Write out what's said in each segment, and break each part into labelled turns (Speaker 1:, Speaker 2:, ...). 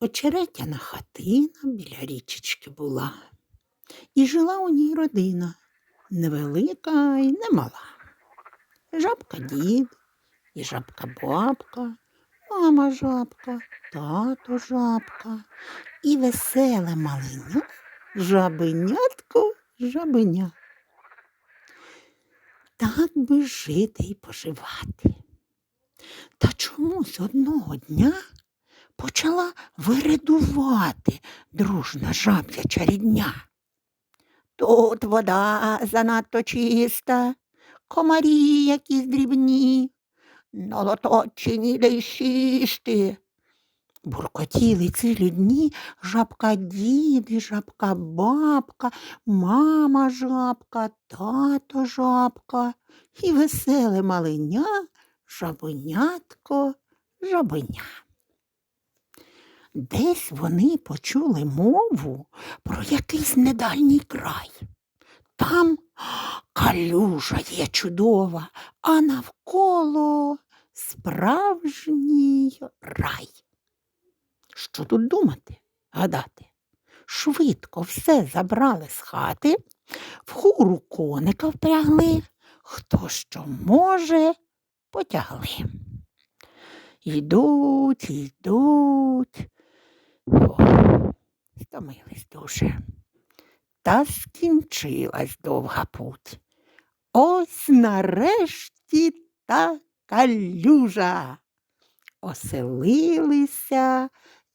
Speaker 1: Очеретяна хатина біля річечки була, і жила у ній родина невелика і немала. Жабка дід і жабка бабка, мама жабка, тато жабка і веселе маленя, жабенятко жабеня. Так би жити і поживати. Та чомусь одного дня почала виридувати дружна жаб'яча рідня. Тут вода занадто чиста, комарі якісь дрібні, налоточі ніде й. Буркотіли цілі дні жабка дід жабка бабка, мама жабка, тато жабка і веселе маленя, жабенятко, жабеня. Десь вони почули мову про якийсь недальній край. Там калюжа є чудова, а навколо справжній рай. Що тут думати, гадати? Швидко все забрали з хати, в хуру коника впрягли, хто що може, потягли. Йдуть, йдуть. О, стомились дуже. Та скінчилась довга путь. Ось нарешті та калюжа. Оселилися,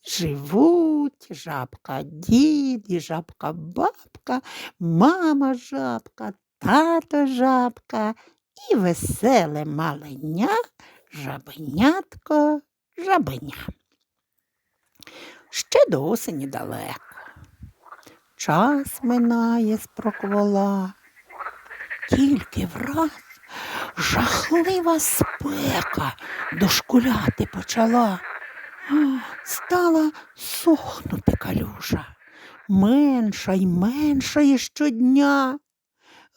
Speaker 1: живуть жабка дід і жабка бабка, мама жабка, тато жабка і веселе маленя, жабенятко, жабеня. Ще до осені далеко. Час минає з проквола. Тільки враз жахлива спека дошкуляти почала. Стала сохнути калюжа, менша й меншає щодня.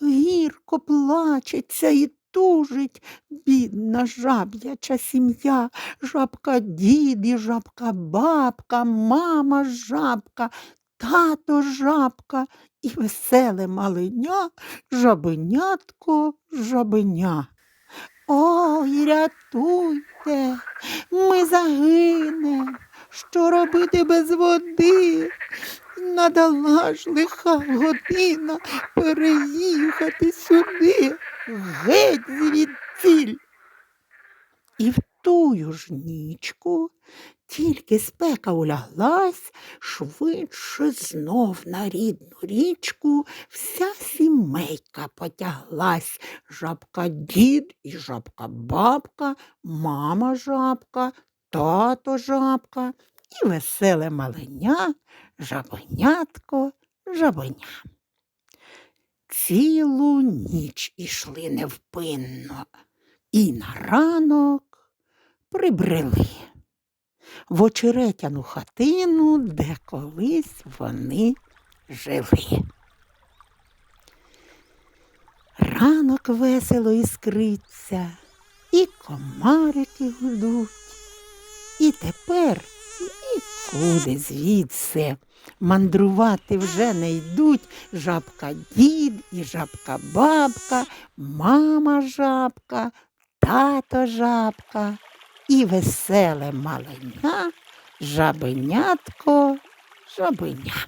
Speaker 1: Гірко плачеться і тужить бідна жаб'яча сім'я, жабка дід і жабка бабка, мама жабка, тато жабка і веселе маленя, жабенятко жабеня. Ой, рятуйте, ми загинем. Що робити без води? Надала ж лиха година переїхати сюди, геть звідціль. І в тую ж нічку, тільки спека уляглась, швидше знов на рідну річку вся сімейка потяглась. Жабка дід і жабка бабка, мама жабка, тато жабка і веселе маленя, жабенятко, жабеня. Цілу ніч ішли невпинно, і на ранок прибрели в очеретяну хатину, де колись вони жили. Ранок весело іскриться, і комарики гудуть, і тепер нікуди звідси мандрувати вже не йдуть жабка дід і жабка бабка, мама жабка, тато жабка і веселе маленя, жабенятко, жабеня.